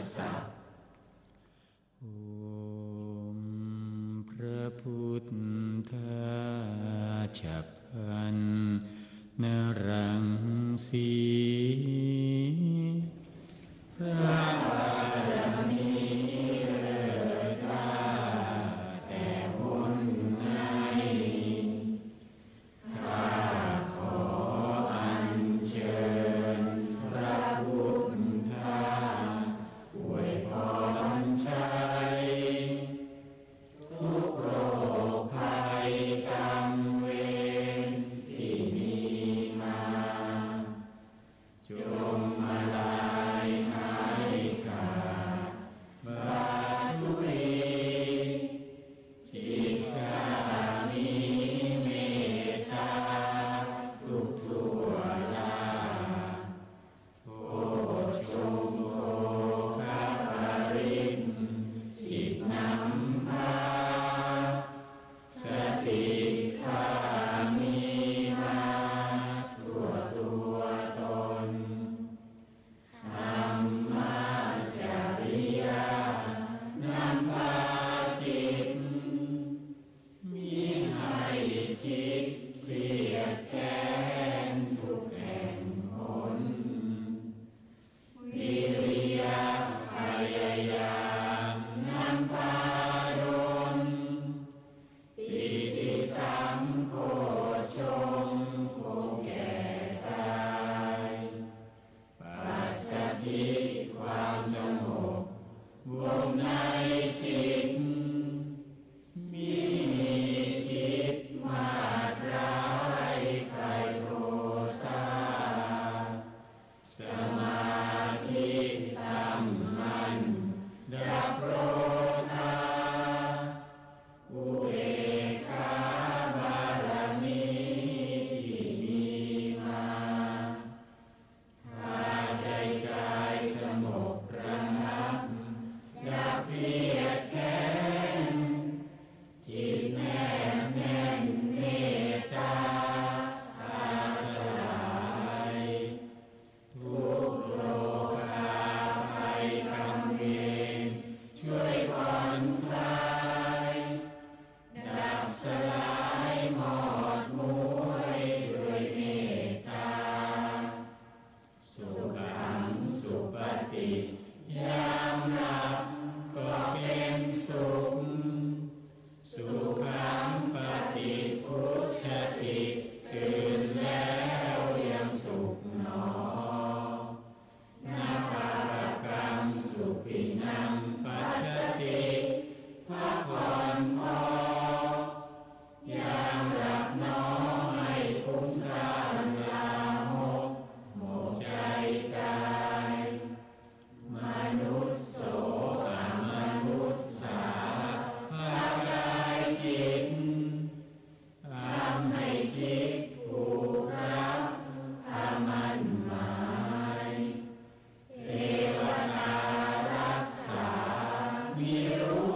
ส มี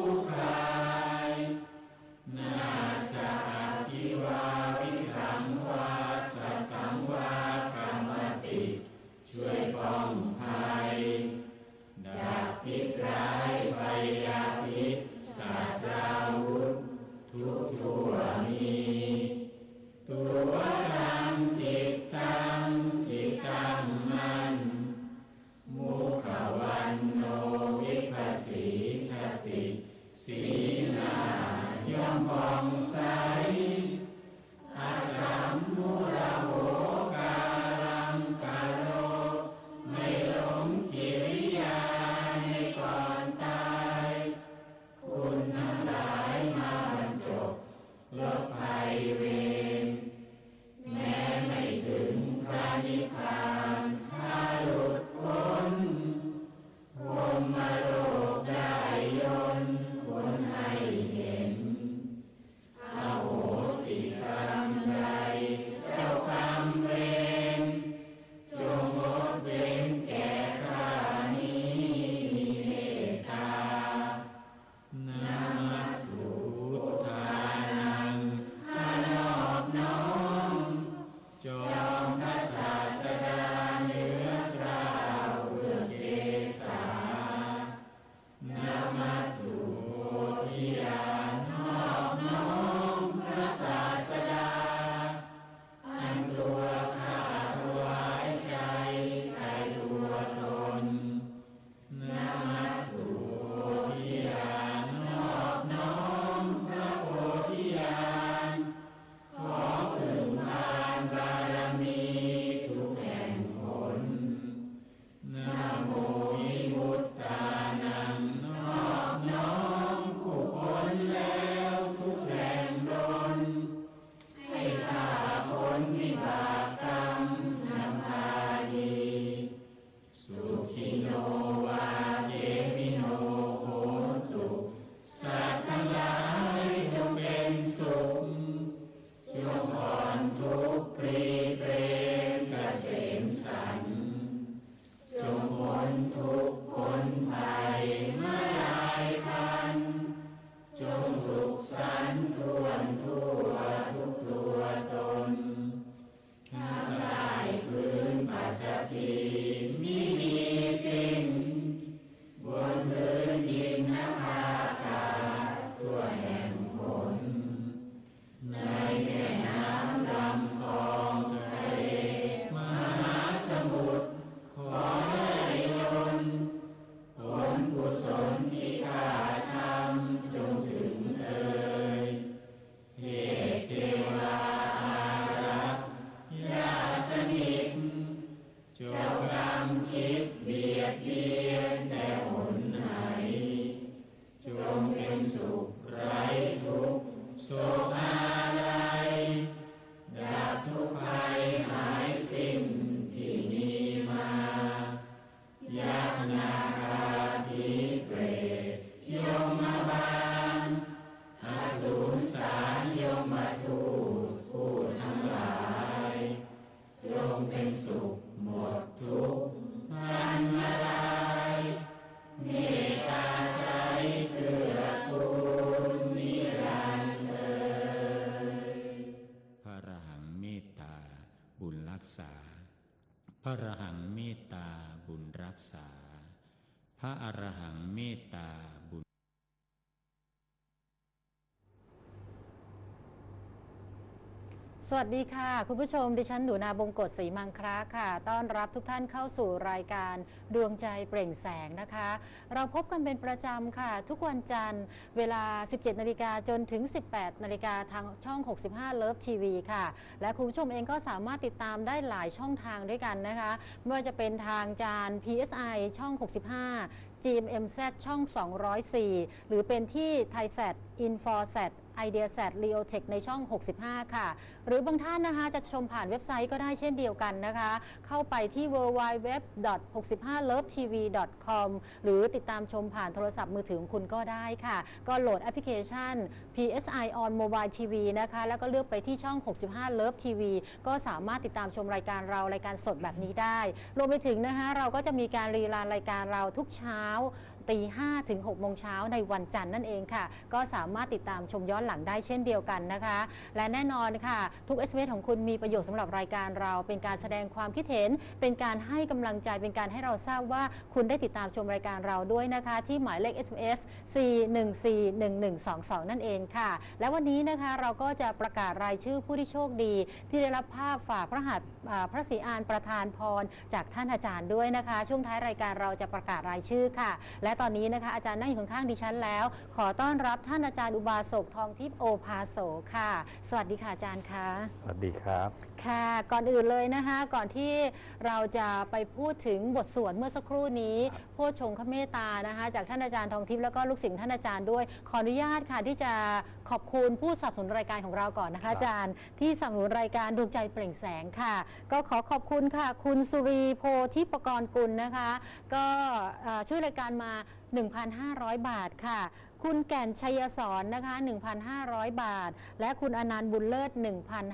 รักษา พระอรหังเมตตา สวัสดีค่ะ คุณผู้ชม ดิฉันหนูนาบงกฎศรีมังคราค่ะ ต้อนรับทุกท่านเข้าสู่รายการดวงใจเปล่งแสงนะคะ เราพบกันเป็นประจำค่ะ ทุกวันจันทร์เวลา 17 นาฬิกาจนถึง 18 นาฬิกาทางช่อง 65เลิฟทีวีค่ะ และคุณผู้ชมเองก็สามารถติดตามได้หลายช่องทางด้วยกันนะคะ ไม่ว่าจะเป็นทางจาน PSI ช่อง 65 GMMZ ช่อง 204 หรือเป็นที่ t h a i s a t i d e a Sat l e o t e c h ในช่อง 65 ค่ะ หรือบางท่านนะคะจะชมผ่านเว็บไซต์ก็ได้เช่นเดียวกันนะคะ เข้าไปที่ www.65lovetv.com หรือติดตามชมผ่านโทรศัพท์มือถือของคุณก็ได้ค่ะ ก็โหลดแอปพลิเคชัน PSI on Mobile TV นะคะ แล้วก็เลือกไปที่ช่อง 65 Love TV ก็สามารถติดตามชมรายการเรารายการสดแบบนี้ได้ รวมไปถึงนะคะเราก็จะมีการรีลานรายการเราทุกเช้า ตีห้ถึง6โมงเช้าในวันจันทร์นั่นเองค่ะ ก็สามารถติดตามชมย้อนหลังได้เช่นเดียวกันนะคะ และแน่นอนค่ะ ทุก s อ s ของคุณมีประโยชน์สำหรับรายการเรา เป็นการแสดงความคิดเห็น เป็นการให้กำลังใจเป็นการให้เราทราบว่าคุณได้ติดตามชมรายการเราด้วยนะคะ ที่หมายเลข SMS 4141122 นั่นเองค่ะ และวันนี้นะคะเราก็จะประกาศรายชื่อผู้ที่โชคดี ที่ได้รับภาพฝากพระหัตถ์อ่าพระศรีอานประธานพร จากท่านอาจารย์ด้วยนะคะ ช่วงท้ายรายการเราจะประกาศรายชื่อค่ะ และตอนนี้นะคะอาจารย์นั่งอยู่ข้างๆดิฉันแล้ว ขอต้อนรับท่านอาจารย์อุบาสกทองทิพย์โอภาโสค่ะ สวัสดีค่ะอาจารย์คะสวัสดีครับ ค่ะก่อนอื่นเลยนะคะ ก่อนที่เราจะไปพูดถึงบทสวดเมื่อสักครู่นี้โพชฌงคเมตตานะคะ จากท่านอาจารย์ทองทิพย์แล้วก็ลูกศิษย์ท่านอาจารย์ด้วย ขออนุญาตค่ะที่จะขอบคุณผู้สนับสนุนรายการของเราก่อนนะคะครับอาจารย์ที่สนับสนุนรายการดวงใจเปล่งแสงค่ะ ก็ขอขอบคุณค่ะ คุณสุรีโพธิปกรณ์กุลนะคะ ก็เอ่อช่วยรายการมา 1,500 บาทค่ะ คุณแก่นชัยสอนนะคะ 1,500 บาท และคุณอนันต์บุญเลิศ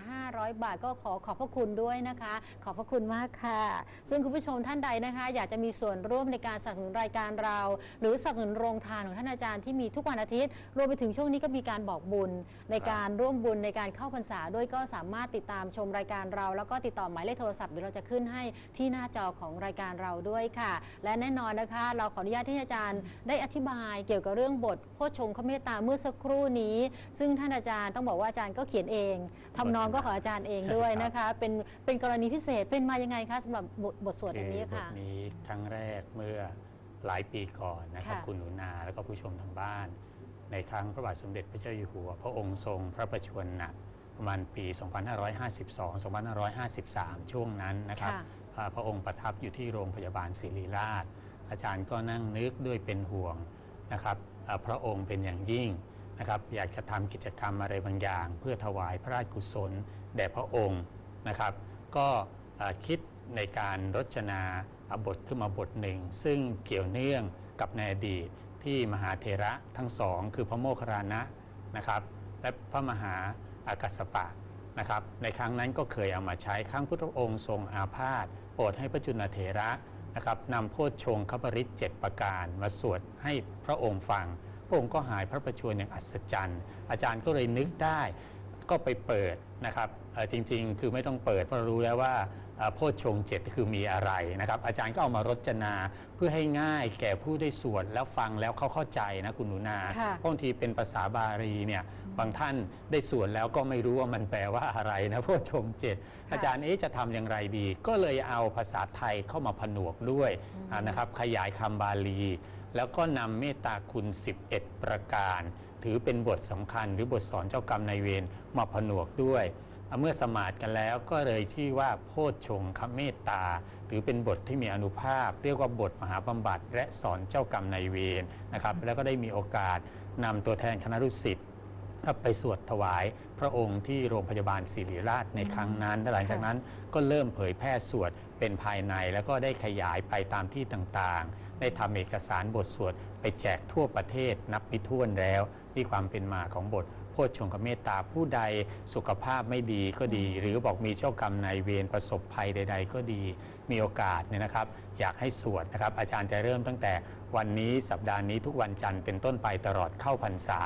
1,500 บาท ก็ขอขอบพระคุณด้วยนะคะ ขอบพระคุณมากค่ะ ซึ่งคุณผู้ชมท่านใดนะคะ อยากจะมีส่วนร่วมในการสนับสนุนรายการเรา หรือสนับสนุนโรงทานของท่านอาจารย์ที่มีทุกวันอาทิตย์ รวมไปถึงช่วงนี้ก็มีการบอกบุญในการร่วมบุญในการเข้าพรรษาด้วยก็สามารถติดตามชมรายการเรา แล้วก็ติดต่อหมายเลขโทรศัพท์เดี๋ยวเราจะขึ้นให้ที่หน้าจอของรายการเราด้วยค่ะ และแน่นอนนะคะ เราขออนุญาตที่อาจารย์ได้อธิบายเกี่ยวกับเรื่องบทพชฌงคเมตตาเมื่อสักครู่นี้ ซึ่งท่านอาจารย์ต้องบอกว่าอาจารย์ก็เขียนเองทำนองก็ของอาจารย์เองด้วยนะคะ เป็นเป็นกรณีพิเศษเป็นมายังไงคะสำหรับบทบทสวดอันนี้บค่ะทนี้ครั้งแรกเมื่อหลายปีก่อนนะครับค่ะคุณหนูนาแล้วก็ผู้ชมทางบ้าน ในครั้งพระบาทสมเด็จพระเจ้าอยู่หัว พระองค์ทรงพระประชวรหนักประมาณปี 2552-2553 ช่วงนั้นนะครับค่ะอ่าพระองค์ประทับอยู่ที่โรงพยาบาลศิริราช อาจารย์ก็นั่งนึกด้วยเป็นห่วงนะครับอ่า พระองค์เป็นอย่างยิ่งนะครับอยากจะทำกิจกรรมอะไรบางอย่าง เพื่อถวายพระราชกุศลแด่พระองค์นะครับ ก็คิดในการรจนาบทขึ้นมาบทหนึ่ง ซึ่งเกี่ยวเนื่องกับในอดีตที่มหาเทระทั้งสอง คือพระโมคคัลลานะนะครับ และพระมหาอากัสปะนะครับ ในครั้งนั้นก็เคยเอามาใช้ครั้งพุทธองค์ทรงอาพาธโปรดให้พระจุลเถระ นะครับนำโพชฌงคบริตเจ็ดประการ มาสวดให้พระองค์ฟัง พระองค์ก็หายพระประชวรอย่างอัศจรรย์ อาจารย์ก็เลยนึกได้ก็ไปเปิดนะครับจริงๆ คือไม่ต้องเปิดเพราะรู้แล้วว่า โพชฌงค์เจ็ดคือมีอะไรนะครับ อาจารย์ก็เอามารจนาเพื่อให้ง่ายแก่ผู้ได้สวดแล้วฟังแล้วเขาเข้าใจนะคุณหนูนาค่ะบางทีเป็นภาษาบาลีเนี่ยบางท่านได้สวดแล้วก็ไม่รู้ว่ามันแปลว่าอะไรนะโพชฌงค์เจ็ดอาจารย์เอ๊ะจะทำอย่างไรดี ก็เลยเอาภาษาไทยเข้ามาผนวกด้วยอ่านะครับขยายคำบาลี แล้วก็นำเมตตาคุณ 11 ประการ ถือเป็นบทสำคัญหรือบทสอนเจ้ากรรมนายเวรมาผนวกด้วยอะ เมื่อสมาดกันแล้วก็เลยชื่อว่าโพชฌงคเมตตา ถือเป็นบทที่มีอนุภาพ เรียกว่าบทมหาบำบัดและสอนเจ้ากรรมนายเวรนะครับ แล้วก็ได้มีโอกาสนำตัวแทนคณะรุศิษย์ไปสวดถวายพระองค์ที่โรงพยาบาลศิริราชในครั้งนั้นและหลังจากนั้นก็เริ่มเผยแพร่สวดเป็นภายในแล้วก็ได้ขยายไปตามที่ต่างๆ ได้ทำเอกสารบทสวดไปแจกทั่วประเทศนับไม่ถ้วนแล้วที่ความเป็นมาของบท ชฌงคเมตตาผู้ใดสุขภาพไม่ดีก็ดี หรือบอกมีเจ้ากรรมนายเวรประสบภัยใด ๆ ก็ดี มีโอกาสเนี่ยนะครับ อยากให้สวดนะครับ อาจารย์จะเริ่มตั้งแต่วันนี้สัปดาห์นี้ทุกวันจันทร์เป็นต้นไปตลอดเข้าพรรษา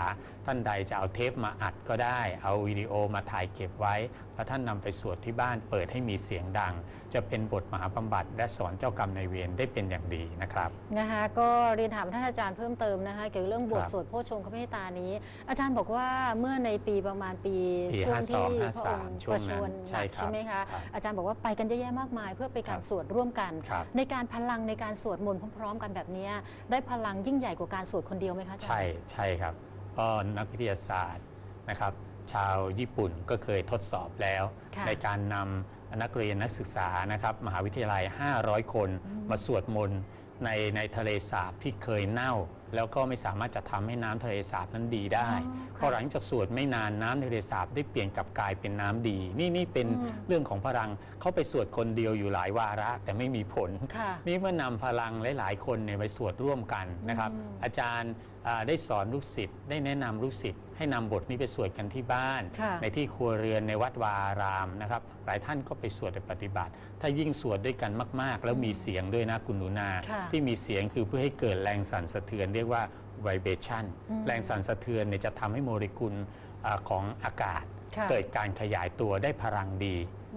ท่านใดจะเอาเทปมาอัดก็ได้ เอาวิดีโอมาถ่ายเก็บไว้ แล้วท่านนำไปสวดที่บ้านเปิดให้มีเสียงดัง จะเป็นบทมหาบำบัดและสอนเจ้ากรรมนายเวรได้เป็นอย่างดีนะครับนะคะก็เรียนถามท่านอาจารย์เพิ่มเติมนะคะเกี่ยวกับเรื่องบทครับสวดโพชฌงคเมตตานี้ อาจารย์บอกว่าเมื่อในปีประมาณปีปีช่วงที่52พระองค์ช่วปงระชนั้นวรหใช่นักครับใช่ไหมคะครับอาจารย์บอกว่าไปกันเยอะแยะมากมาย เพื่อไปการครับสวดร่วมกัน ครับในการพลังในการสวดมนต์พร้อมๆ กันแบบเนี้ยได้พลังยิ่งใหญ่กว่าการสวดคนเดียวไหมคะอาจารย์ ใช่ใช่ครับก็นักวิทยาศาสตร์นะครับ ชาวญี่ปุ่นก็เคยทดสอบแล้ว ค่ะ ในการนำนักเรียนนักศึกษานะครับ มหาวิทยาลัย 500 คนอืมมาสวดมนต์ ในในทะเลสาบที่เคยเน่า แล้วก็ไม่สามารถจะทำให้น้ำทะเลสาบนั้นดีได้อ๋อพอหลังจากสวดไม่นานน้ำในทะเลสาบได้เปลี่ยนกลับกลายเป็นน้ำดี นี่นี่เป็นอืมเรื่องของพลังเขาไปสวดคนเดียวอยู่หลายวาระ แต่ไม่มีผลค่ะนี่เมื่อนำพลังหลายๆคนเนี่ยไปสวดร่วมกันนะครับอืมอาจารย์อ่าได้สอนลูกศิษย์ได้แนะนำลูกศิษย์ให้นำบทนี้ไปสวดกันที่บ้านค่ะในที่ครัวเรือนในวัดวาอารามนะครับ หลายท่านก็ไปสวดไปปฏิบัติ ถ้ายิ่งสวดด้วยกันมาก ๆ แล้วมีเสียงด้วยนะคุณหนูนา ค่ะที่มีเสียงคือเพื่อให้เกิดแรงสั่นสะเทือนเรียกว่า vibration อืมแรงสั่นสะเทือนเนี่ยจะทำให้โมเลกุลอาของอากาศ ค่ะเกิดการขยายตัวได้พลังดี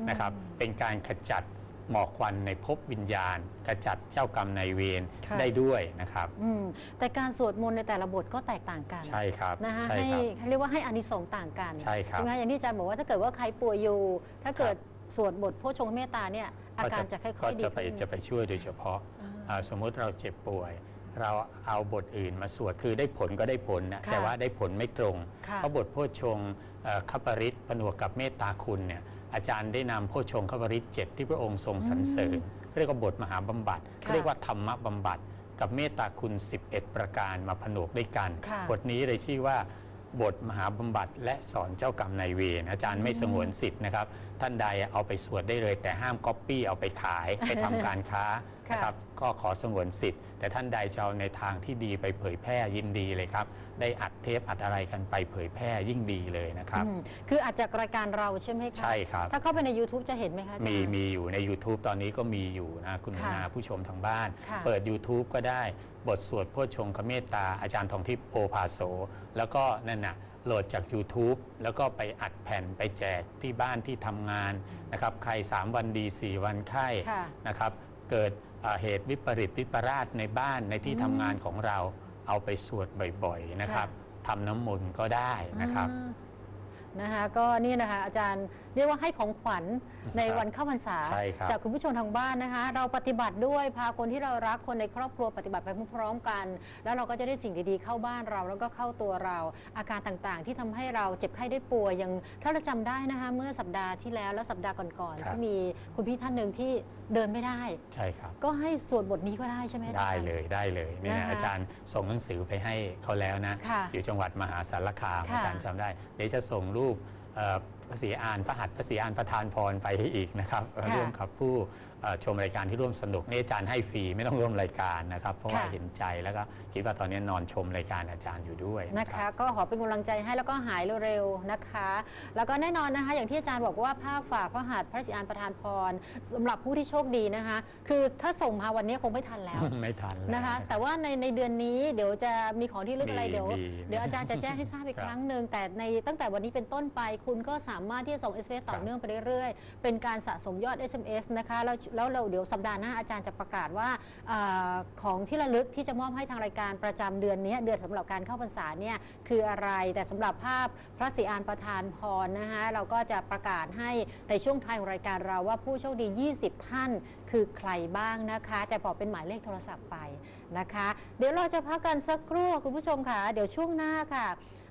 นะครับอืมเป็นการขจัดหมอกควันในภพวิญญาณขจัดเจ้ากรรมนายเวรค่ะ ได้ด้วยนะครับ อืมแต่การสวดมนต์ในแต่ละบทก็แตกต่างกันใช่ครับนะคะใช่ให้ครับ เรียกว่าให้อานิสงส์ต่างกันใช่ครับ ไหมคะอย่างที่อาจารย์บอกว่าถ้าเกิดว่าใครป่วยอยู่ ถ้าเกิด สวดบทโพชฌงคเมตตาเนี่ยอาการจะค่ก็อยๆดีจะไปขึ้นจะไปช่วยโดยเฉพาะอ่าอ่าสมมุติเราเจ็บป่วย เราเอาบทอื่นมาสวดคือได้ผลก็ได้ผลนะค่ะแต่ว่าได้ผลไม่ตรงค่ะเพราะบทโพชฌงค์เอ่อคัปปริตผนวกกับเมตตาคุณเนี่ยอาจารย์ได้นำโพชฌงค์คัปปริตเจ็ดที่พระองค์ทรงสรรเสริญเรียกว่าบทมหาบำบัดค่ะเรียกว่าธรรมบำบัดกับเมตตาคุณ 11 ประการมาผนวกด้วยกันค่ะบทนี้เลยชื่อว่า บทมหาบำบัดและสอนเจ้ากรรมนายเวรอาจารย์ไม่สงวนสิทธิ์นะครับ ท่านใดเอาไปสวดได้เลย แต่ห้ามก๊อปปี้เอาไปขายไปทำการค้า นะครับก็ขอสงวนสิทธิ์ แต่ท่านใดจะเอาในทางที่ดีไปเผยแพร่ยินดีเลยครับ ได้อัดเทปอัดอะไรกันไปเผยแพร่ยิ่งดีเลยนะครับ อืมคืออาจจากรายการเราใช่ไหมคะใช่ครับ ถ้าเข้าไปใน YouTube จะเห็นไหมคะอาจารย์ มีมีอยู่ใน YouTube ตอนนี้ก็มีอยู่นะคุณค่ะนาผู้ชมทางบ้าน ค่ะ เปิด YouTube ก็ได้บทสวดโพชฌงคเมตตา อาจารย์ทองทิพย์โอภาโส แล้วก็นั่นน่ะโหลดจาก YouTube แล้วก็ไปอัดแผ่นไปแจกที่บ้านที่ทำงานนะครับ ใคร 3 วันดี 4 วันไข้ค่ะ นะครับ เกิดอ่าเหตุวิปริตวิปราชในบ้านในที่อืมทำงานของเราเอาไปสวดบ่อยๆนะครับค่ทำน้ำมนต์ก็ได้นะครับอ่านะคะก็นี่นะคะอาจารย์ เรียกว่าให้ของขวัญในครับวันเข้าพรรษาใช่ครับจากคุณผู้ชมทางบ้านนะคะ เราปฏิบัติด้วยพาคนที่เรารักคนในครอบครัวปฏิบัติไปพร้อมๆกัน แล้วเราก็จะได้สิ่งดีๆเข้าบ้านเราแล้วก็เข้าตัวเรา อาการต่างๆ ที่ทำให้เราเจ็บไข้ได้ป่วยอย่างถ้าเราจำได้นะคะ เมื่อสัปดาห์ที่แล้วและสัปดาห์ก่อนครับๆที่มีคุณพี่ท่านหนึ่งที่เดินไม่ได้ใช่ครับก็ให้สวดบทนี้ก็ได้ใช่ไหมอาจารได้ย์เลยได้เลยเนี่ยนะคะอาจารย์ส่งหนังสือไปให้เขาแล้วนะค่ะอยู่จังหวัดมหาสารคามค่ะอาจารย์จำได้เดี๋ยวจะส่งรูปเอ่อ พระศรีอานพระหัตถ์พระศรีอานประทานพรไปอีกนะครับเอ่อค่ะร่วมกับผู้เอ่อชมรายการที่ร่วมสนุกนี่อาจารย์ให้ฟรีไม่ต้องร่วมรายการนะครับ เพราะว่าค่ะเห็นใจแล้วก็คิดว่าตอนนี้นอนชมรายการอาจารย์อยู่ด้วยนะนะคคะรับก็ขอเป็นกำลังใจให้แล้วก็หายเร็วๆนะคะ แล้วก็แน่นอนนะคะ อย่างที่อาจารย์บอกว่าภาพฝากพระหัตถ์พระศรีอานประทานพรสำหรับผู้ที่โชคดีนะคะ คือถ้าส่งมาวันนี้คงไม่ทันแล้วไม่ทันแล้วนะคะ แต่ว่าในในเดือนนี้เดี๋ยวจะมีของที่ระลึกอะไรมีเดี๋ยวมีเดี๋ยวอาจารย์จะแจ้งให้ทราบอีกครับครั้งหนึ่งแต่ในตั้งแต่วันนี้เป็นต้นไปคุณก็สามารถที่จะส่ง s อ s ต่อครับเนื่องไปเรื่อยๆ เป็นการสะสมยอด SMS นะคะแล้วแล้วเราเดี๋ยวสัปดาห์หน้าอาจารย์จะประกาศว่าอาของที่ระลึกที่จะมอบให้ทางรายการประจำเดือนนี้เดือนสำหรับการเข้าพรรษาเนี่ยคืออะไรแต่สำหรับภาพพระศรีอานประธานพรนะคะเราก็จะประกาศให้ในช่วงท้ายของรายการเราว่าผู้โชคดี 20 ท่านคือใครบ้างนะคะจะบอกเป็นหมายเลขโทรศัพท์ไปนะคะ เดี๋ยวเราจะพักกันสักครู่คุณผู้ชมค่ะ เดี๋ยวช่วงหน้าค่ะ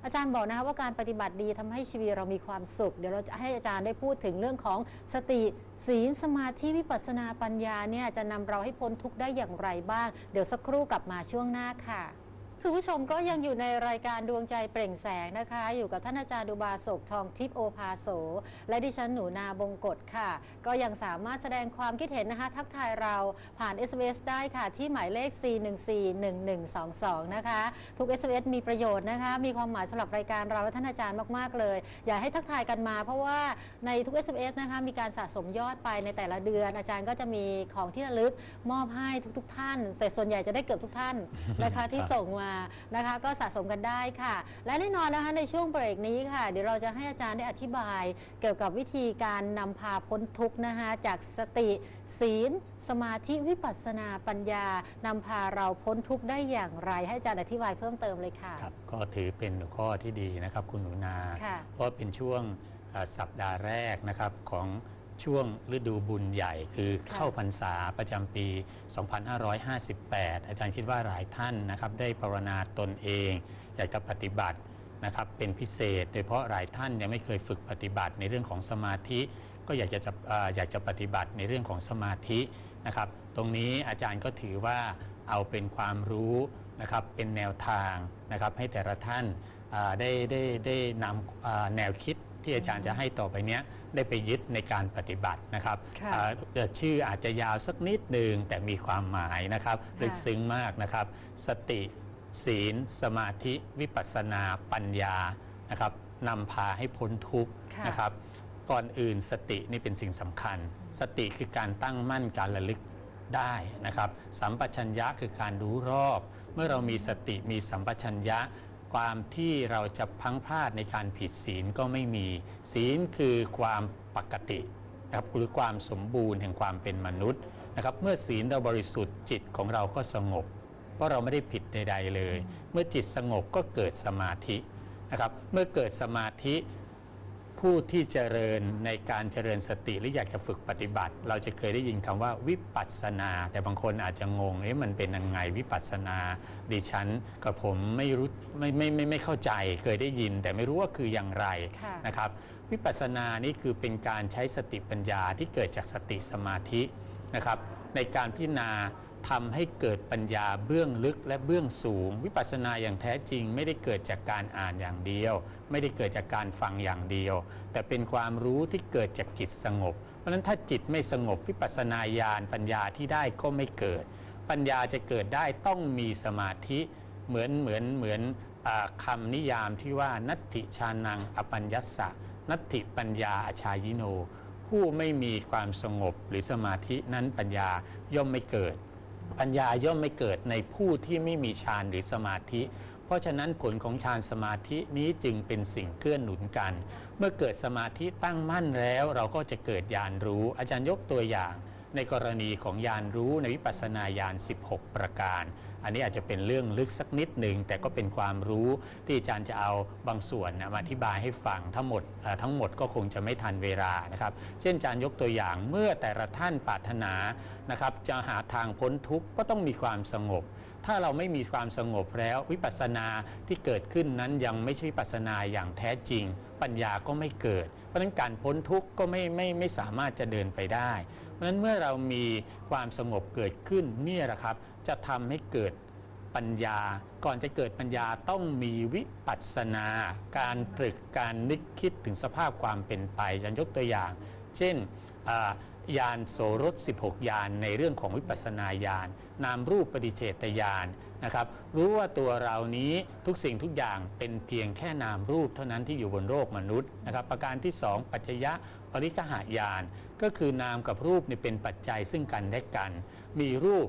อาจารย์บอกนะคะว่าการปฏิบัติดีทำให้ชีวิตเรามีความสุข เดี๋ยวเราจะให้อาจารย์ได้พูดถึงเรื่องของสติศีลสมาธิวิปัสสนาปัญญาเนี่ยจะนำเราให้พ้นทุกข์ได้อย่างไรบ้าง เดี๋ยวสักครู่กลับมาช่วงหน้าค่ะ คุณผู้ชมก็ยังอยู่ในรายการดวงใจเปล่งแสงนะคะ อยู่กับท่านอาจารย์ดุบาศกทองทิพย์โอภาโส และดิฉันหนูนาบงกฎค่ะ ก็ยังสามารถแสดงความคิดเห็นนะคะ ทักทายเราผ่าน SMS ได้ค่ะ ที่หมายเลข 4141122 นะคะ ทุก SMS มีประโยชน์นะคะ มีความหมายสำหรับรายการเราและท่านอาจารย์มากๆเลย อยากให้ทักทายกันมา เพราะว่าในทุก SMS นะคะมีการสะสมยอดไปในแต่ละเดือน อาจารย์ก็จะมีของที่ระลึกมอบให้ทุก ๆ ท่านแต่ส่วนใหญ่จะได้เกือบทุกท่านนะคะที่ส่งมานะคะ ก็สะสมกันได้ค่ะ และแน่นอนนะคะในช่วงเบรกนี้ค่ะ เดี๋ยวเราจะให้อาจารย์ได้อธิบาย เกี่ยวกับวิธีการนำพาพ้นทุกข์นะคะจากสติศีล สมาธิวิปัสสนาปัญญานำพาเราพ้นทุกข์ได้อย่างไร ให้อาจารย์อธิบายเพิ่มเติมเลยค่ะครับก็ถือเป็นหัวข้อที่ดีนะครับคุณหนูนาค่ะเพราะเป็นช่วงเอ่อสัปดาห์แรกนะครับของ ช่วงฤดูบุญใหญ่คือเข้าพรรษาประจำปี 2558 อาจารย์คิดว่าหลายท่านนะครับได้ภาวนาตนเอง อยากจะปฏิบัตินะครับเป็นพิเศษ โดยเฉพาะหลายท่านยังไม่เคยฝึกปฏิบัติในเรื่องของสมาธิ ก็อยากจะจะอยากจะปฏิบัติในเรื่องของสมาธินะครับ ตรงนี้อาจารย์ก็ถือว่าเอาเป็นความรู้นะครับเป็นแนวทางนะครับให้แต่ละท่านได้ได้ได้นำแนวคิด ที่อาจารย์จะให้ต่อไปเนี้ยได้ไปยึดในการปฏิบัตินะครับค่ะอ่าเอ่อชื่ออาจจะยาวสักนิดหนึ่งแต่มีความหมายนะครับค่ะลึกซึ้งมากนะครับ สติศีล สมาธิวิปัสสนาปัญญานะครับนำพาให้พ้นทุกข์ค่ะนะครับ ก่อนอื่นสตินี่เป็นสิ่งสำคัญ สติคือการตั้งมั่นการระลึกได้นะครับ สัมปชัญญะคือการรู้รอบ เมื่อเรามีสติมีสัมปชัญญะ ความที่เราจะพังพลาดในการผิดศีลก็ไม่มี ศีลคือความปกตินะครับหรือความสมบูรณ์แห่งความเป็นมนุษย์นะครับเมื่อศีลเราบริสุทธิ์จิตของเราก็สงบ เพราะเราไม่ได้ผิดใด ๆเลย เมื่อจิตสงบก็เกิดสมาธินะครับเมื่อเกิดสมาธิ ผู้ที่เจริญในการเจริญสติหรืออยากจะฝึกปฏิบัติ เราจะเคยได้ยินคำว่าวิปัสสนา แต่บางคนอาจจะงงเอ๊ะมันเป็นยังไงวิปัสสนาดิฉันกับผมไม่รู้ไม่ไม่ไม่ไม่เข้าใจเคยได้ยิน แต่ไม่รู้ว่าคืออย่างไรค่ะนะครับ วิปัสสนานี่คือเป็นการใช้สติปัญญาที่เกิดจากสติสมาธินะครับ ในการพิจารณา ทำให้เกิดปัญญาเบื้องลึกและเบื้องสูง วิปัสสนาอย่างแท้จริง ไม่ได้เกิดจากการอ่านอย่างเดียว ไม่ได้เกิดจากการฟังอย่างเดียว แต่เป็นความรู้ที่เกิดจากจิตสงบ เพราะฉะนั้นถ้าจิตไม่สงบวิปัสสนาญาณปัญญาที่ได้ก็ไม่เกิด ปัญญาจะเกิดได้ต้องมีสมาธิเหมือนเหมือนเหมือนอคำนิยามที่ว่านัตถิชานังอปัญญัสสะนัตถิปัญญาอชายิโน ผู้ไม่มีความสงบหรือสมาธินั้นปัญญาย่อมไม่เกิด ปัญญาย่อมไม่เกิดในผู้ที่ไม่มีฌานหรือสมาธิ เพราะฉะนั้นผลของฌานสมาธินี้จึงเป็นสิ่งเกื้อนหนุนกัน เมื่อเกิดสมาธิตั้งมั่นแล้วเราก็จะเกิดญาณรู้ อาจารย์ยกตัวอย่าง ในกรณีของญาณรู้ในวิปัสสนาญาณ 16 ประการ อันนี้อาจจะเป็นเรื่องลึกสักนิดหนึ่งแต่ก็เป็นความรู้ที่อาจารย์จะเอาบางส่วนนะมาอธิบายให้ฟังทั้งหมดทั้งหมดก็คงจะไม่ทันเวลานะครับ เช่นอาจารย์ยกตัวอย่างเมื่อแต่ละท่านปรารถนานะครับ จะหาทางพ้นทุกข์ก็ต้องมีความสงบ ถ้าเราไม่มีความสงบแล้ววิปัสสนาที่เกิดขึ้นนั้นยังไม่ใช่วิปัสสนาอย่างแท้จริง ปัญญาก็ไม่เกิด เพราะฉะนั้นการพ้นทุกข์ก็ไม่ไม่ไม่สามารถจะเดินไปได้ เพราะฉะนั้นเมื่อเรามีความสงบเกิดขึ้นเนี่ยแหละครับ จะทำให้เกิดปัญญา ก่อนจะเกิดปัญญาต้องมีวิปัสสนา การตรึกการนึกคิดถึงสภาพความเป็นไปจะยกตัวอย่าง เช่นยานโสรถ16 ยานในเรื่องของวิปัสสนาญาณนามรูปปฏิเฉตญาณนะครับรู้ว่าตัวเรานี้ทุกสิ่งทุกอย่างเป็นเพียงแค่นามรูปเท่านั้นที่อยู่บนโลกมนุษย์นะครับประการที่ 2 ปัจจยะปริกหายาน ก็คือนามกับรูปเนี่ยเป็นปัจจัยซึ่งกันและกัน มีรูป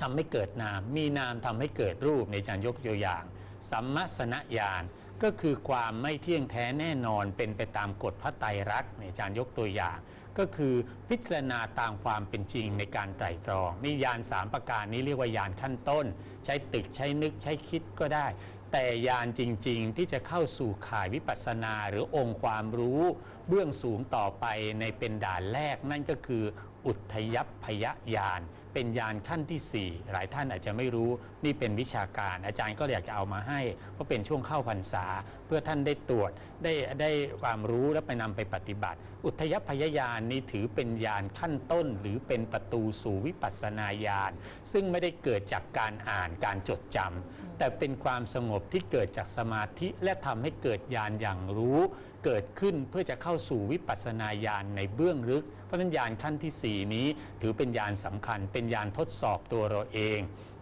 ทำให้เกิดนาม มีนามทำให้เกิดรูปในจารย์ยกตัวอย่าง สัมมสนญาณก็คือความไม่เที่ยงแท้แน่นอนเป็นไปตามกฎพระไตรลักษณ์ในจารย์ยกตัวอย่าง ก็คือพิจารณาตามความเป็นจริงในการไตรตรองนี่ยานสามประการนี้เรียกว่ายานขั้นต้น ใช้ตึกใช้นึกใช้คิดก็ได้ แต่ยานจริง ๆ ที่จะเข้าสู่ข่ายวิปัสสนาหรือองค์ความรู้ เบื้องสูงต่อไปในเป็นด่านแรกนั่นก็คือ อุทยพพยญาณ เป็นญาณขั้นที่ 4 หลายท่านอาจจะไม่รู้นี่เป็นวิชาการ อาจารย์ก็อยากจะเอามาให้ เพราะเป็นช่วงเข้าพรรษา เพื่อท่านได้ตรวจได้ได้ความรู้แล้วไปนำไปปฏิบัติ อุทยัพพยญาณนี้ถือเป็นญาณขั้นต้น หรือเป็นประตูสู่วิปัสสนาญาณซึ่งไม่ได้เกิดจากการอ่านการจดจำแต่เป็นความสงบที่เกิดจากสมาธิและทำให้เกิดญาณอย่างรู้ เกิดขึ้นเพื่อจะเข้าสู่วิปัสสนาญาณในเบื้องลึก เพราะฉะนั้นญาณขั้นทีสี่ 4 นี้ถือเป็นญาณสำคัญ เป็นญาณทดสอบตัวเราเอง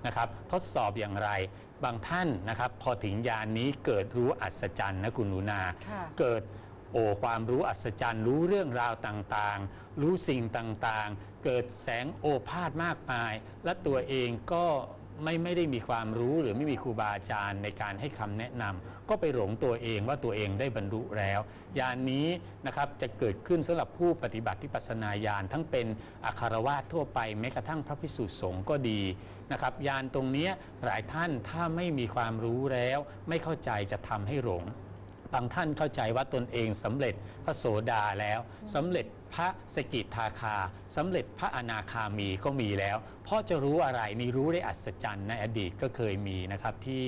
นะครับทดสอบอย่างไรบางท่านนะครับพอถึงญาณนี้เกิดรู้อัศจรรย์นะคุณหนูนาค่ะเกิดโอ้ความรู้อัศจรรย์รู้เรื่องราวต่างๆ รู้สิ่งต่างๆ เกิดแสงโอภาษมากมาย และตัวเองก็ไม่ไม่ได้มีความรู้หรือไม่มีครูบาอาจารย์ในการให้คำแนะนำ ก็ไปหลงตัวเองว่าตัวเองได้บรรลุแล้วญาณนนี้นะครับจะเกิดขึ้นสำหรับผู้ปฏิบัติที่ปัสนาญาณทั้งเป็นอัคารวาสทั่วไปแม้กระทั่งพระพิสุสงฆ์ก็ดีนะครับญาณตรงนี้หลายท่านถ้าไม่มีความรู้แล้ว ไม่เข้าใจจะทำให้หลงบางท่านเข้าใจว่าตนเองสำเร็จพระโสดาแล้วสำเร็จพระสกิทาคาสำเร็จพระอนาคามีก็มีแล้วเพราะจะรู้อะไรนี่รู้ได้อัศจรรย์ในอดีตก็เคยมีนะครับที่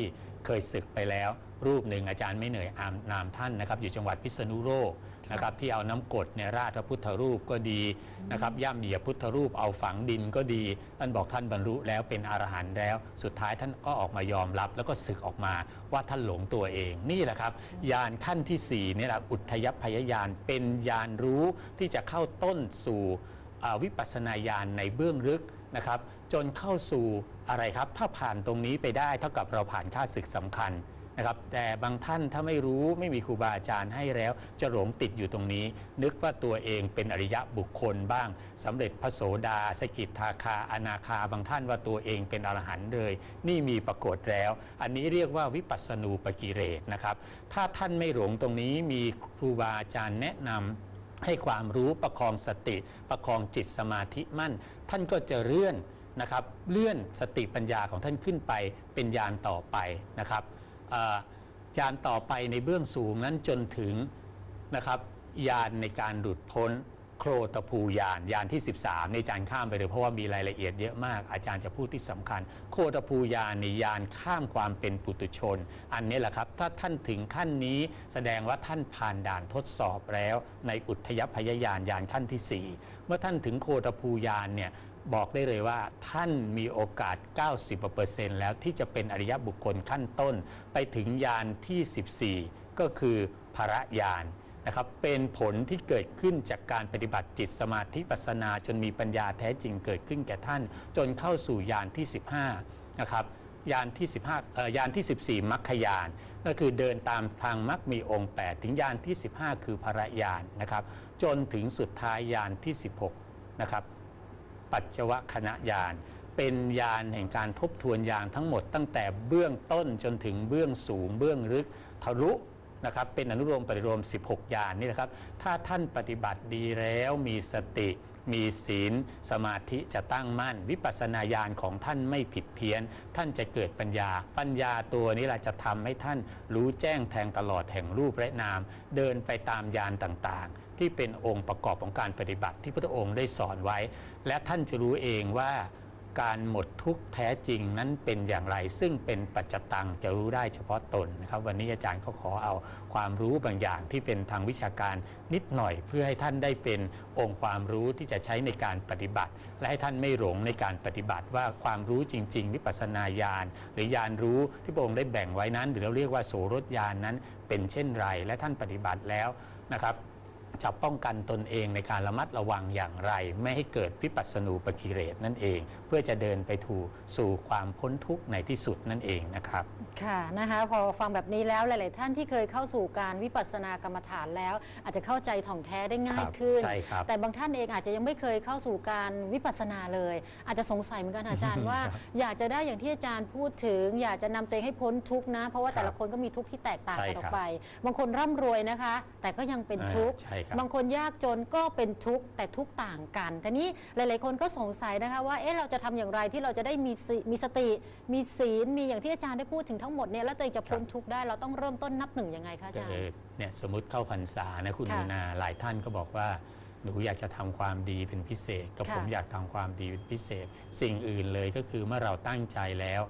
เคยศึกไปแล้ว รูปหนึ่งอาจารย์ไม่เหนื่อยอามนามท่านนะครับ อยู่จังหวัดพิษณุโลกนะครับที่เอาน้ำกรดเนี่ยราดพระพุทธรูปก็ดีนะครับย่ำเหยียบพุทธรูปเอาฝังดินก็ดี ท่านบอกท่านบรรลุแล้วเป็นอรหันต์แล้ว สุดท้ายท่านก็ออกมายอมรับ แล้วก็ศึกออกมาว่าท่านหลงตัวเอง นี่แหละครับยานขั้นที่สี่เนี่ยแหละอุทยพยญาณเป็นญาณรู้ที่จะเข้าต้นสู่อ่าวิปัสสนาญาณในเบื้องลึกนะครับ จนเข้าสู่อะไรครับ ถ้าผ่านตรงนี้ไปได้เท่ากับเราผ่านค่าศึกสำคัญ นะครับแต่บางท่านถ้าไม่รู้ไม่มีครูบาอาจารย์ให้แล้ว จะหลงติดอยู่ตรงนี้ นึกว่าตัวเองเป็นอริยะบุคคลบ้างสำเร็จพระโสดาสกิทาคา อนาคาบางท่านว่าตัวเองเป็นอรหันต์เลย นี่มีปรากฏแล้ว อันนี้เรียกว่าวิปัสสนูปกิเลสนะครับถ้าท่านไม่หลงตรงนี้มีครูบาอาจารย์แนะนำให้ความรู้ประคองสติ ประคองจิตสมาธิมั่น ท่านก็จะเลื่อนนะครับเลื่อนสติปัญญาของท่านขึ้นไปเป็นญาณต่อไปนะครับ เอ่อญาณต่อไปในเบื้องสูงนั้นจนถึงนะครับญาณในการหลุดพ้นโครตภูญาณญาณที่ 13ในอาจารย์ข้ามไปเลยเพราะว่ามีรายละเอียดเยอะมากอาจารย์จะพูดที่สำคัญ โคตภูญาณในญาณข้ามความเป็นปุตุชน อันนี้แหละครับถ้าท่านถึงขั้นนี้แสดงว่าท่านผ่านด่านทดสอบแล้ว ในอุทยพยญาณญาณขั้นที่ 4 เมื่อท่านถึงโคตภูญาณเนี่ย บอกได้เลยว่าท่านมีโอกาส 90%แล้วที่จะเป็นอริยบุคคลขั้นต้น ไปถึงญาณที่ 14 ก็คือภระญาณนะครับเป็นผลที่เกิดขึ้นจากการปฏิบัติจิตสมาธิปัสนาจนมีปัญญาแท้จริงเกิดขึ้นแก่ท่าน จนเข้าสู่ญาณที่ 15 นะครับญาณที่ 15เอ่อยานที่ 14มรรคญาณก็คือเดินตามทางมรคมีองค์ 8 ถึงญาณที่ 15 คือภรญาณนะครับ จนถึงสุดท้ายญาณที่ 16 นะครับ ปัจจวคณะญาณเป็นญาณแห่งการทบทวนญาณทั้งหมดตั้งแต่เบื้องต้นจนถึงเบื้องสูง เบื้องลึกทะลุนะครับเป็นอนุโลมปฏิโลม 16 ญาณนี่นะครับ ถ้าท่านปฏิบัติดีแล้วมีสติ มีศีล สมาธิจะตั้งมั่น วิปัสสนาญาณของท่านไม่ผิดเพี้ยน ท่านจะเกิดปัญญา ปัญญาตัวนี้แหละจะทำให้ท่านรู้แจ้งแทงตลอดแห่งรูปและนาม เดินไปตามญาณต่างๆ ที่เป็นองค์ประกอบของการปฏิบัติที่พระองค์ได้สอนไว้ และท่านจะรู้เองว่าการหมดทุกข์แท้จริงนั้นเป็นอย่างไร ซึ่งเป็นปัจจตังจะรู้ได้เฉพาะตนนะครับ วันนี้อาจารย์ก็ขอเอาความรู้บางอย่างที่เป็นทางวิชาการนิดหน่อย เพื่อให้ท่านได้เป็นองค์ความรู้ที่จะใช้ในการปฏิบัติ และให้ท่านไม่หลงในการปฏิบัติว่าความรู้จริงๆวิปัสสนาญาณหรือญาณรู้ที่พระองค์ได้แบ่งไว้นั้น หรือเราเรียกว่าโสรถญาณนั้นเป็นเช่นไร และท่านปฏิบัติแล้วนะครับ จะป้องกันตนเองในการระมัดระวังอย่างไร ไม่ให้เกิดวิปัสสนูปกิเลสนั่นเอง เพื่อจะเดินไปถูสู่ความพ้นทุกข์ในที่สุดนั่นเองนะครับ ค่ะนะคะพอฟังแบบนี้แล้วหลาย ๆ ท่านที่เคยเข้าสู่การวิปัสสนากรรมฐานแล้ว อาจจะเข้าใจถ่องแท้ได้ง่ายครับขึ้นใช่ครับแต่บางท่านเองอาจจะยังไม่เคยเข้าสู่การวิปัสสนาเลย อาจจะสงสัยเหมือนกันอาจารย์ว่าครับอยากจะได้อย่างที่อาจารย์พูดถึง อยากจะนำตัวเองให้พ้นทุกข์นะ เพราะว่าครับแต่ละคนก็มีทุกข์ที่แตกต่างใช่กันออครักบไป บางคนร่ำรวยนะคะ แต่ก็ยังเป็นทุกข์อ่าใช่ครับ บางคนยากจนก็เป็นทุกข์แต่ทุกข์ต่างกันทีนี้หลาย ๆ คนก็สงสัยนะคะว่าเอ๊ะเราจะทำอย่างไรที่เราจะได้มีสิมีสติ มีศีลมีอย่างที่อาจารย์ได้พูดถึงทั้งหมดเนี่ยแล้วตัวเองจะพ้นทุกข์ได้เราต้องเริ่มต้นนับหนึ่งยังไงคะอาจารเอย์อเนี่ยสมมติเข้าพรรษานะคุณค่ะมีนาหลายท่านก็บอกว่า หนูอยากจะทำความดีเป็นพิเศษ กับค่ะ ผมอยากทำความดีเป็นพิเศษ สิ่งอื่นเลยก็คือเมื่อเราตั้งใจแล้ว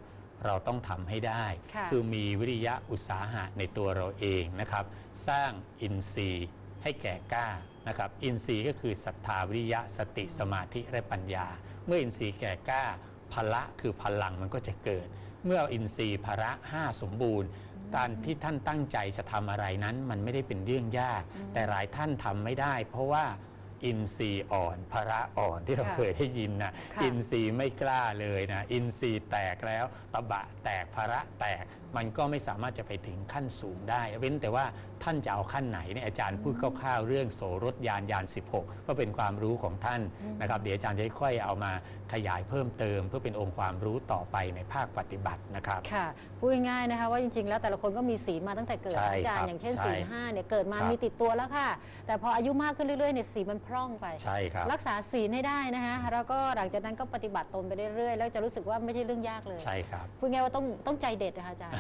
เราต้องทำให้ได้ ค่ะอมีวิริยะอุตสาหะในตัวเราเองนะครับ สร้างอินทรีย์ ให้แก่กล้านะครับอินทรีย์ก็คือศรัทธาวิริยะสติสมาธิและปัญญา เมื่ออินทรีย์แก่กล้าพละคือพลังมันก็จะเกิด เมื่ออินทรีย์พระห้าสมบูรณ์การที่ท่านตั้งใจจะทำอะไรนั้นมันไม่ได้เป็นเรื่องยากอืมแต่หลายท่านทำไม่ได้ เพราะว่าอินทรีย์อ่อนพระอ่อนที่เราค่ะเคยได้ยินนะค่ะอินทรีย์ไม่กล้าเลยนะอินทรีย์แตกแล้วตบะแตกพระแตก มันก็ไม่สามารถจะไปถึงขั้นสูงได้ เว้นแต่ว่าท่านจะเอาขั้นไหนเนี่ยอาจารย์พูดคร่าวๆเรื่องโสรถยานยาน 16 ก็เป็นความรู้ของท่านอืมนะครับ เดี๋ยวอาจารย์จะค่อยเอามาขยายเพิ่มเติม เพื่อเป็นองค์ความรู้ต่อไปในภาคปฏิบัตินะครับ ค่ะพูดง่ายๆนะคะว่าจริงๆ แล้วแต่ละคนก็มีศีลมาตั้งแต่เกิดใช่นะอาจารครัย์บอย่างเช่นใช่ศีลห้าเนี่ยเกิดมาครับมีติดตัวแล้วค่ะ แต่พออายุมากขึ้นเรื่อยๆเนี่ยศีลมันพร่องไปใช่ครับรักษาศีลให้ได้นะคะแล้วก็หลังจากนั้นก็ปฏิบัติตนไปเรื่อยๆแล้วจะรู้สึกว่าไม่ใช่เรื่องยากเลยใช่ครับพูดง่ายว่าต้องต้องใจเด็ดนะคะอาจารย์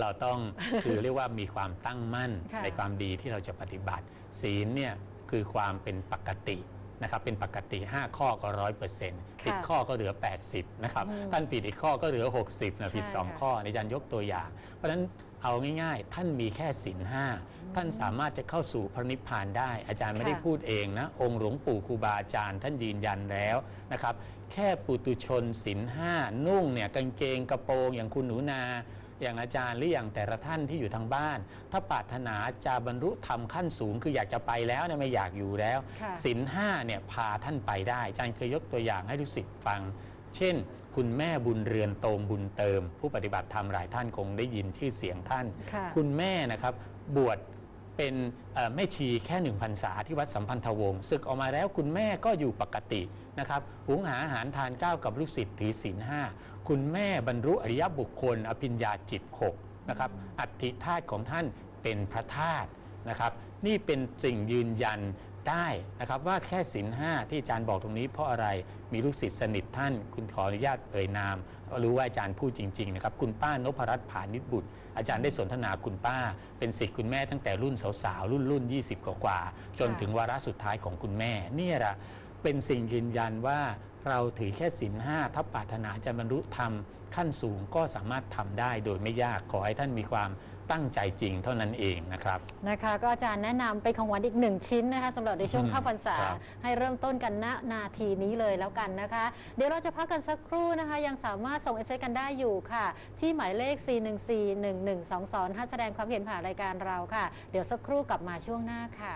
เราต้องคือเรียกว่ามีความตั้งมั่นค่ะในความดีที่เราจะปฏิบัติ ศีลเนี่ยคือความเป็นปกตินะครับเป็นปกติ 5 ข้อก็ร้อยเปอร์เซ็นต์ผิดข้อก็เหลือ 80นะครับอืมท่านผิดอีกข้อก็เหลือ 60นะผิดใช่ค่ะ2ข้อในอาจารย์ยกตัวอย่าง เพราะฉะนั้นเอาง่ายๆ ท่านมีแค่ศีลห้าท่านสามารถจะเข้าสู่พระนิพพานได้ อาจารย์ไม่ได้ค่ะพูดเองนะ องค์หลวงปู่ครูบาอาจารย์ ท่านยืนยันแล้วนะครับ แค่ปุตุชนศีลห้านุ่งเนี่ยกางเกงกระโปรงอย่างคุณหนูนา อย่างอาจารย์หรืออย่างแต่ละท่านที่อยู่ทางบ้าน ถ้าปรารถนาจะบรรลุธรรมขั้นสูง คืออยากจะไปแล้วเนี่ยไม่อยากอยู่แล้วค่ะศีลห้าเนี่ยพาท่านไปได้อาจารย์เคยยกตัวอย่างให้ลูกศิษย์ฟัง เช่น คุณแม่บุญเรือนโตมบุญเติม ผู้ปฏิบัติธรรมหลายท่านคงได้ยินชื่อเสียงท่านค่ะคุณแม่นะครับบวช เป็นเอ่อแม่ชีแค่หนึ่งพรรษาที่วัดสัมพันธวงศ์ศึกออกมาแล้วคุณแม่ก็อยู่ปกตินะครับหุงหาอาหารทานข้าวกับลูกศิษย์ถือศีลห้าคุณแม่บรรลุอริยบุคคล อภิญญาจิตหกนะครับอัฐิธาตุของท่านเป็นพระธาตุนะครับนี่เป็นสิ่งยืนยันได้นะครับว่าแค่ศีลห้าที่อาจารย์บอกตรงนี้เพราะอะไรมีลูกศิษย์สนิทท่าน คุณขออนุญาตเอ่ยนาม รู้ว่าอาจารย์พูดจริงๆนะครับคุณป้านพรัตน์ผานิชบุตร อาจารย์ได้สนทนาคุณป้า เป็นสิทธิ์คุณแม่ตั้งแต่รุ่นสาวๆรุ่นรุ่น 20 กว่าๆจนถึงวาระสุดท้ายของคุณแม่เนี่ยแหละเป็นสิ่งยืนยันว่าเราถือแค่ศีลห้าถ้าปรารถนาจะบรรลุธรรมขั้นสูงก็สามารถทำได้โดยไม่ยากขอให้ท่านมีความ ตั้งใจจริงเท่านั้นเองนะครับ นะคะ ก็อาจารย์แนะนำเป็นของหวานอีกหนึ่งชิ้นนะคะสำหรับในช่วงอืมเข้าพรรษา ครับให้เริ่มต้นกันณนาทีนี้เลยแล้วกันนะคะ เดี๋ยวเราจะพักกันสักครู่นะคะ ยังสามารถส่งเอสเกันได้อยู่ค่ะ ที่หมายเลข 4 1 4 1 1 2 2ถ้าแสดงความเห็นผ่านรายการเราค่ะ เดี๋ยวสักครู่กลับมาช่วงหน้าค่ะ